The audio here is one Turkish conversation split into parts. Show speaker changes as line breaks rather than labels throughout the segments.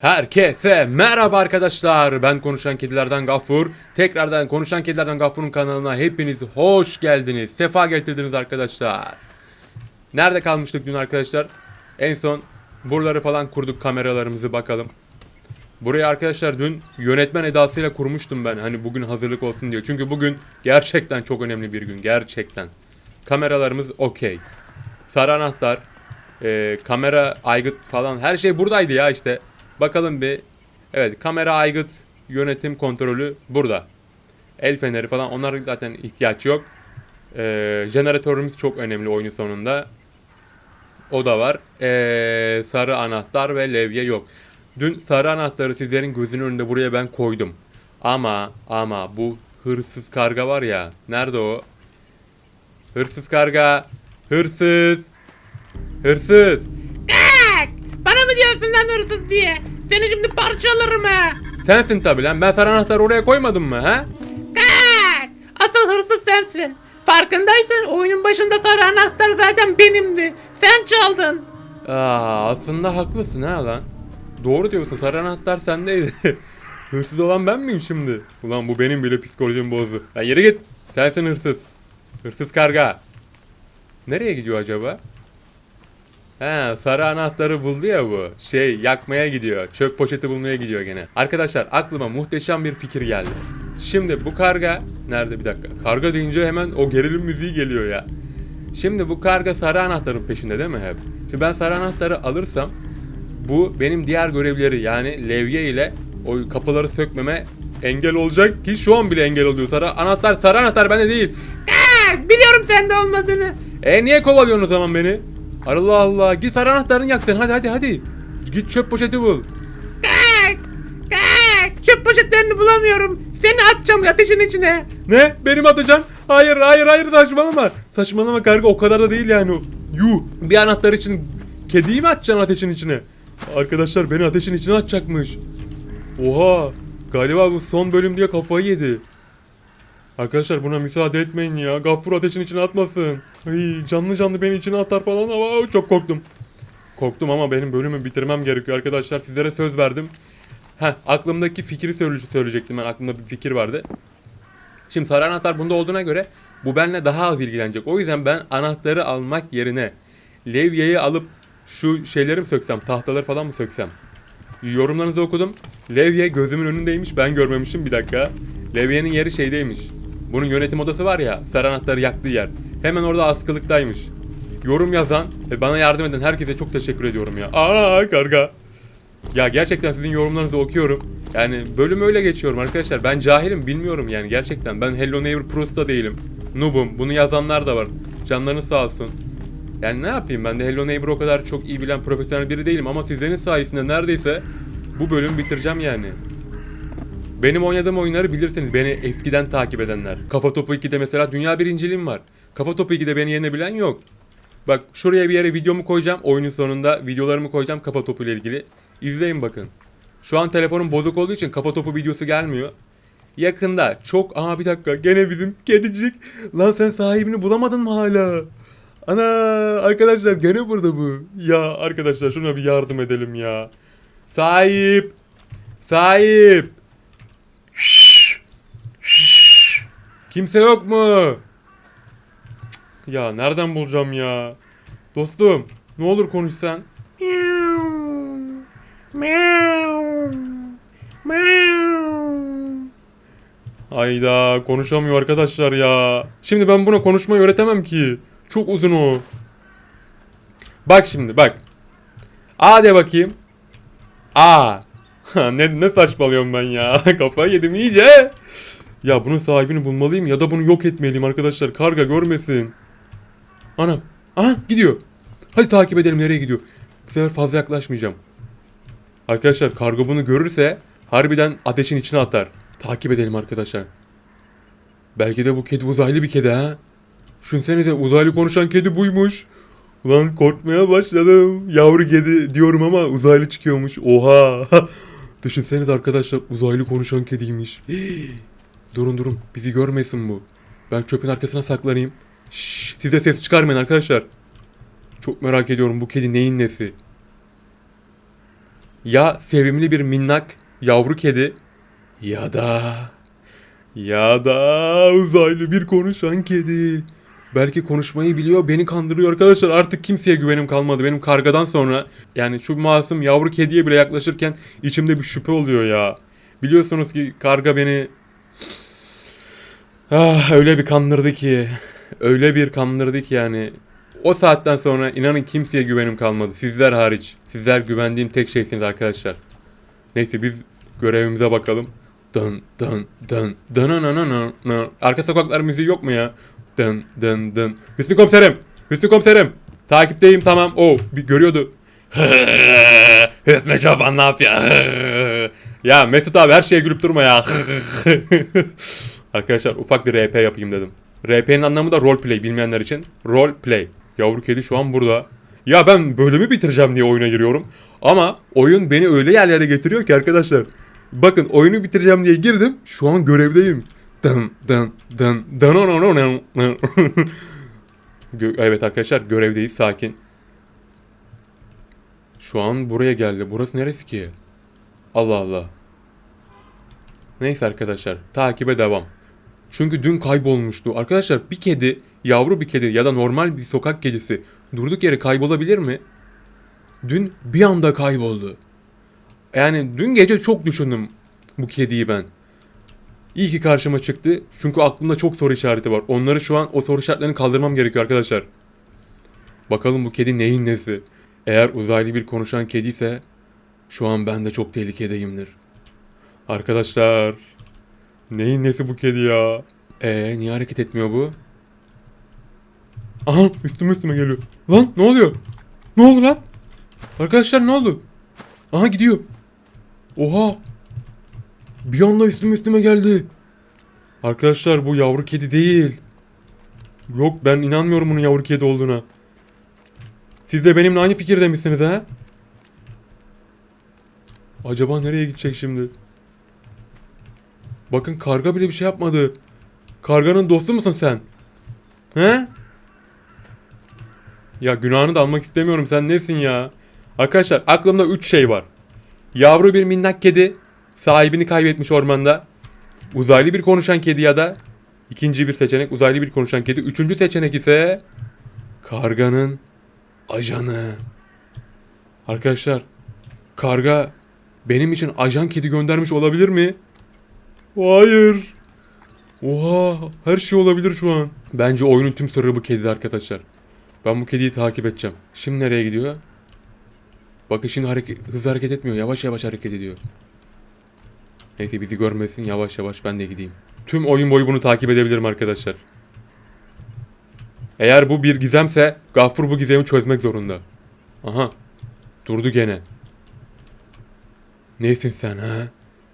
Herkese merhaba arkadaşlar. Ben Konuşan Kedilerden Gaffur. Tekrardan Konuşan Kedilerden Gaffur'un kanalına hepiniz hoş geldiniz. Sefa getirdiniz arkadaşlar. Nerede kalmıştık dün arkadaşlar? En son buraları falan kurduk kameralarımızı bakalım. Burayı arkadaşlar dün yönetmen edasıyla kurmuştum ben. Hani bugün hazırlık olsun diye. Çünkü bugün gerçekten çok önemli bir gün. Gerçekten. Kameralarımız okey. Sarı anahtar, e, kamera aygıt falan her şey buradaydı ya işte. Bakalım bir. Evet kamera aygıt yönetim kontrolü burada. El feneri falan onlar zaten ihtiyaç yok. E, jeneratörümüz çok önemli oyunun sonunda. O da var. E, sarı anahtar ve levye yok. Dün sarı anahtarı sizlerin gözünün önünde buraya ben koydum. Ama ama bu hırsız karga var ya. Nerede o? Hırsız karga. Hırsız. Hırsız.
Bana mı diyorsun lan hırsız diye? Seni şimdi parçalarım ha!
Sensin tabi lan. Ben sarı anahtarı oraya koymadım mı ha?
Kalk! Asıl hırsız sensin. Farkındaysan oyunun başında sarı anahtar zaten benimdi. Sen çaldın.
Aa, aslında haklısın ha lan. Doğru diyorsun. Sarı anahtar sendeydi. hırsız olan ben miyim şimdi? Ulan bu benim bile psikolojimi bozdu. Ya yere git. Sensin hırsız. Hırsız karga. Nereye gidiyor acaba? He sarı anahtarı buldu ya bu. Şey yakmaya gidiyor. Çöp poşeti bulmaya gidiyor gene. Arkadaşlar aklıma muhteşem bir fikir geldi. Şimdi bu karga nerede bir dakika. Karga deyince hemen o gerilim müziği geliyor ya. Şimdi bu karga sarı anahtarın peşinde değil mi hep? Şimdi ben sarı anahtarı alırsam bu benim diğer görevleri yani levye ile o kapıları sökmeme engel olacak ki şu an bile engel oluyor. Sarı anahtar sarı anahtar bende değil.
Kalk! Biliyorum sende olmadığını.
E niye kovalıyorsun o zaman beni? Allah Allah git sarı anahtarını yak sen hadi hadi hadi. Git çöp poşeti bul.
Kalk! Kalk! Çöp poşetlerini bulamıyorum. Seni atacağım ateşin içine.
Ne? Benim atacaksın? Hayır hayır hayır saçmalama. Saçmalama karga o kadar da değil yani. Yuh bir anahtar için kediyi mi atacaksın ateşin içine? Arkadaşlar beni ateşin içine atacakmış. Oha galiba bu son bölüm diye kafayı yedi. Arkadaşlar buna müsaade etmeyin ya. Gaffur ateşin içine atmasın. Ay, canlı canlı beni içine atar falan ama çok korktum. Korktum ama benim bölümü bitirmem gerekiyor arkadaşlar. Sizlere söz verdim. Heh, aklımdaki fikri söyle- söyleyecektim ben. Aklımda bir fikir vardı. Şimdi sarı anahtar bunda olduğuna göre bu benimle daha az ilgilenecek. O yüzden ben anahtarı almak yerine levyeyi alıp şu şeyleri mi söksem, tahtaları falan mı söksem? Yorumlarınızı okudum. Levye gözümün önündeymiş. Ben görmemişim bir dakika. Levyenin yeri şeydeymiş. Bunun yönetim odası var ya, sarı anahtarı yaktığı yer. Hemen orada askılıktaymış. Yorum yazan ve bana yardım eden herkese çok teşekkür ediyorum ya. Aa karga. Ya gerçekten sizin yorumlarınızı okuyorum. Yani bölüm öyle geçiyorum arkadaşlar. Ben cahilim bilmiyorum yani gerçekten. Ben Hello Neighbor Pro'su değilim. Noob'um. Bunu yazanlar da var. Canlarınız sağ olsun. Yani ne yapayım ben de Hello Neighbor o kadar çok iyi bilen profesyonel biri değilim ama sizlerin sayesinde neredeyse bu bölüm bitireceğim yani. Benim oynadığım oyunları bilirsiniz beni eskiden takip edenler. Kafa Topu 2'de mesela dünya birinciliğim var. Kafa Topu 2'de beni yenebilen yok. Bak şuraya bir yere videomu koyacağım. Oyunun sonunda videolarımı koyacağım kafa topu ile ilgili. İzleyin bakın. Şu an telefonum bozuk olduğu için kafa topu videosu gelmiyor. Yakında çok Aa bir dakika gene bizim kedicik. Lan sen sahibini bulamadın mı hala? Ana arkadaşlar gene burada bu. Ya arkadaşlar şuna bir yardım edelim ya. Sahip. Sahip. Kimse yok mu? Ya nereden bulacağım ya? Dostum ne olur konuşsan.
Miau. Miau. Miau.
Ayda konuşamıyor arkadaşlar ya. Şimdi ben buna konuşmayı öğretemem ki. Çok uzun o. Bak şimdi bak. A de bakayım. A. Ne, ne saçmalıyorum ben ya. Kafayı yedim iyice. Ya bunun sahibini bulmalıyım ya da bunu yok etmeliyim arkadaşlar. Karga görmesin. Anam. Aha gidiyor. Hadi takip edelim nereye gidiyor. Bu sefer fazla yaklaşmayacağım. Arkadaşlar kargo bunu görürse harbiden ateşin içine atar. Takip edelim arkadaşlar. Belki de bu kedi uzaylı bir kedi ha. Düşünsenize uzaylı konuşan kedi buymuş. Ulan korkmaya başladım. Yavru kedi diyorum ama uzaylı çıkıyormuş. Oha. Düşünsenize arkadaşlar uzaylı konuşan kediymiş. Durun durun bizi görmesin bu. Ben çöpün arkasına saklanayım. Şşş, size ses çıkarmayın arkadaşlar. Çok merak ediyorum bu kedi neyin nesi? Ya sevimli bir minnak yavru kedi ya da ya da uzaylı bir konuşan kedi. Belki konuşmayı biliyor, beni kandırıyor arkadaşlar. Artık kimseye güvenim kalmadı benim kargadan sonra. Yani şu masum yavru kediye bile yaklaşırken içimde bir şüphe oluyor ya. Biliyorsunuz ki karga beni ah, öyle bir kandırdı ki. Öyle bir kandırdı ki yani. O saatten sonra inanın kimseye güvenim kalmadı. Sizler hariç. Sizler güvendiğim tek şeysiniz arkadaşlar. Neyse biz görevimize bakalım. Dın dın dın dın dın dın dın. Arka sokaklar müziği yok mu ya? Dın dın dın. Hüsnü komiserim. Hüsnü komiserim. Takipteyim tamam. O bir görüyordu. Hüsnü Çoban ne yapıyor? ya Mesut abi her şeye gülüp durma ya. Arkadaşlar ufak bir RP yapayım dedim. RP'nin anlamı da roleplay bilmeyenler için. Roleplay. Yavru kedi şu an burada. Ya ben bölümü bitireceğim diye oyuna giriyorum. Ama oyun beni öyle yerlere getiriyor ki arkadaşlar. Bakın oyunu bitireceğim diye girdim. Şu an görevdeyim. Dın dın dın dın dın dın. Gö- evet arkadaşlar görevdeyiz sakin. Şu an buraya geldi. Burası neresi ki? Allah Allah. Neyse arkadaşlar takibe devam. Çünkü dün kaybolmuştu. Arkadaşlar bir kedi, yavru bir kedi ya da normal bir sokak kedisi durduk yere kaybolabilir mi? Dün bir anda kayboldu. Yani dün gece çok düşündüm bu kediyi ben. İyi ki karşıma çıktı. Çünkü aklımda çok soru işareti var. Onları şu an o soru işaretlerini kaldırmam gerekiyor arkadaşlar. Bakalım bu kedi neyin nesi? Eğer uzaylı bir konuşan kedi ise şu an ben de çok tehlikedeyimdir. Arkadaşlar neyin nesi bu kedi ya? Ee niye hareket etmiyor bu? Aha üstüme üstüme geliyor. Lan ne oluyor? Ne oldu lan? Arkadaşlar ne oldu? Aha gidiyor. Oha. Bir anda üstüme üstüme geldi. Arkadaşlar bu yavru kedi değil. Yok ben inanmıyorum bunun yavru kedi olduğuna. Siz de benimle aynı fikirde misiniz ha? Acaba nereye gidecek şimdi? Bakın karga bile bir şey yapmadı. Karganın dostu musun sen? He? Ya günahını da almak istemiyorum. Sen nesin ya? Arkadaşlar aklımda 3 şey var. Yavru bir minnak kedi sahibini kaybetmiş ormanda. Uzaylı bir konuşan kedi ya da ikinci bir seçenek uzaylı bir konuşan kedi. Üçüncü seçenek ise karganın ajanı. Arkadaşlar karga benim için ajan kedi göndermiş olabilir mi? Hayır. Oha her şey olabilir şu an. Bence oyunun tüm sırrı bu kedide arkadaşlar. Ben bu kediyi takip edeceğim. Şimdi nereye gidiyor? Bakın şimdi hareket, hızlı hareket etmiyor. Yavaş yavaş hareket ediyor. Neyse bizi görmesin. Yavaş yavaş ben de gideyim. Tüm oyun boyu bunu takip edebilirim arkadaşlar. Eğer bu bir gizemse Gaffur bu gizemi çözmek zorunda. Aha. Durdu gene. Nesin sen ha?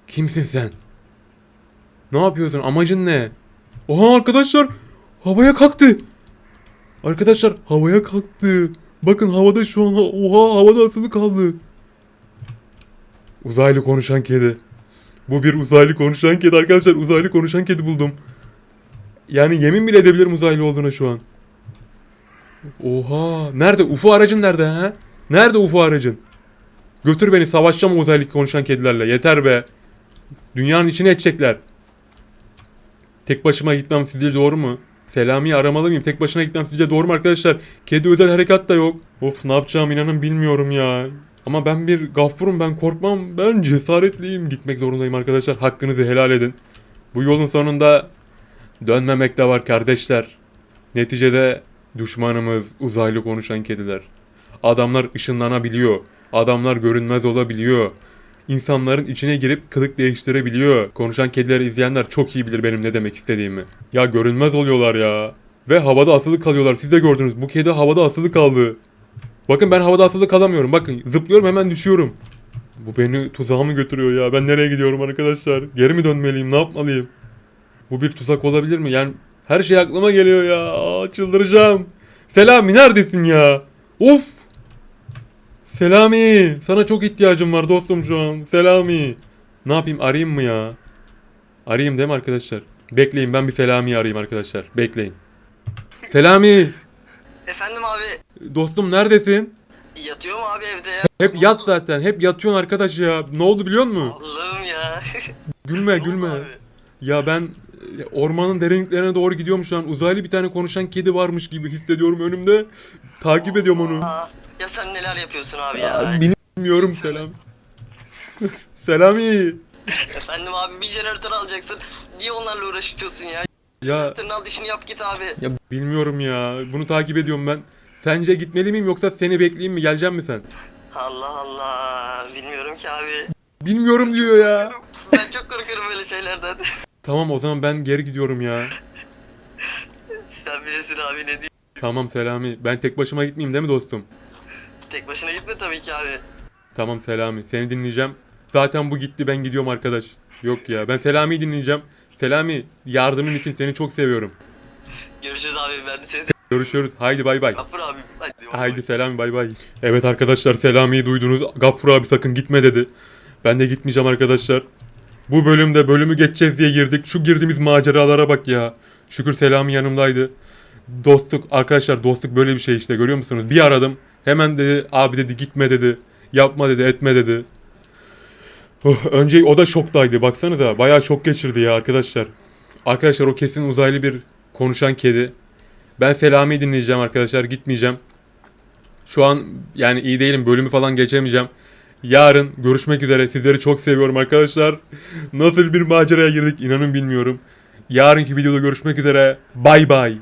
Kimsin sen? Ne yapıyorsun? Amacın ne? Oha arkadaşlar havaya kalktı. Arkadaşlar havaya kalktı. Bakın havada şu an oha havada asılı kaldı. Uzaylı konuşan kedi. Bu bir uzaylı konuşan kedi arkadaşlar. Uzaylı konuşan kedi buldum. Yani yemin bile edebilirim uzaylı olduğuna şu an. Oha. Nerede? UFO aracın nerede ha? Nerede UFO aracın? Götür beni savaşacağım uzaylı konuşan kedilerle. Yeter be. Dünyanın içine edecekler. Tek başıma gitmem sizce doğru mu? Selami'yi aramalı mıyım? Tek başına gitmem sizce doğru mu arkadaşlar? Kedi özel harekat da yok. Of ne yapacağım inanın bilmiyorum ya. Ama ben bir gaffurum ben korkmam. Ben cesaretliyim. Gitmek zorundayım arkadaşlar. Hakkınızı helal edin. Bu yolun sonunda dönmemek de var kardeşler. Neticede düşmanımız uzaylı konuşan kediler. Adamlar ışınlanabiliyor. Adamlar görünmez olabiliyor. İnsanların içine girip kılık değiştirebiliyor. Konuşan kedileri izleyenler çok iyi bilir benim ne demek istediğimi. Ya görünmez oluyorlar ya. Ve havada asılı kalıyorlar. Siz de gördünüz. Bu kedi havada asılı kaldı. Bakın ben havada asılı kalamıyorum. Bakın zıplıyorum hemen düşüyorum. Bu beni tuzağa mı götürüyor ya? Ben nereye gidiyorum arkadaşlar? Geri mi dönmeliyim? Ne yapmalıyım? Bu bir tuzak olabilir mi? Yani her şey aklıma geliyor ya. Aa, çıldıracağım. Selami neredesin ya? Of! Selami, sana çok ihtiyacım var dostum şu an. Selami. Ne yapayım arayayım mı ya? Arayayım değil mi arkadaşlar? Bekleyin ben bir Selami'yi arayayım arkadaşlar. Bekleyin. Selami,
Efendim abi
dostum neredesin?
Yatıyor mu abi evde ya?
Hep yat zaten. Hep yatıyorsun arkadaş ya. Ne oldu biliyor musun?
Allah'ım ya.
Gülme gülme. Ya ben ormanın derinliklerine doğru gidiyorum şu an. Uzaylı bir tane konuşan kedi varmış gibi hissediyorum önümde. Takip ediyorum onu.
Ya sen neler yapıyorsun abi ya?
Bilmiyorum selam. Selami.
Efendim abi bir jeneratör alacaksın. Niye onlarla uğraşıyorsun ya?
Ya
Jeneratörün al dişini yap git abi.
ya bilmiyorum ya. Bunu takip ediyorum ben. Sence gitmeli miyim yoksa seni bekleyeyim mi? Gelecek mi sen?
Allah Allah. Bilmiyorum ki abi.
Bilmiyorum diyor ya.
Ben çok korkuyorum böyle şeylerden.
Tamam o zaman ben geri gidiyorum ya.
Sen bilirsin abi ne diyeyim.
Tamam Selami. Ben tek başıma gitmeyeyim değil mi dostum?
Tek başına gitme tabii ki abi.
Tamam Selami. Seni dinleyeceğim. Zaten bu gitti ben gidiyorum arkadaş. Yok ya ben Selami'yi dinleyeceğim. Selami yardımın için seni çok seviyorum.
Görüşürüz abi ben de seni
Görüşürüz. Haydi bay bay.
Gafur abi. Hadi, bay
Haydi
bay.
Selami bay bay. Evet arkadaşlar Selami'yi duydunuz. Gaffur abi sakın gitme dedi. Ben de gitmeyeceğim arkadaşlar. Bu bölümde bölümü geçeceğiz diye girdik. Şu girdiğimiz maceralara bak ya. Şükür Selami yanımdaydı. Dostluk arkadaşlar dostluk böyle bir şey işte görüyor musunuz? Bir aradım. Hemen dedi abi dedi gitme dedi. Yapma dedi etme dedi. Oh, önce o da şoktaydı. Baksanıza bayağı şok geçirdi ya arkadaşlar. Arkadaşlar o kesin uzaylı bir konuşan kedi. Ben Selami'yi dinleyeceğim arkadaşlar gitmeyeceğim. Şu an yani iyi değilim bölümü falan geçemeyeceğim. Yarın görüşmek üzere. Sizleri çok seviyorum arkadaşlar. Nasıl bir maceraya girdik inanın bilmiyorum. Yarınki videoda görüşmek üzere. Bay bay.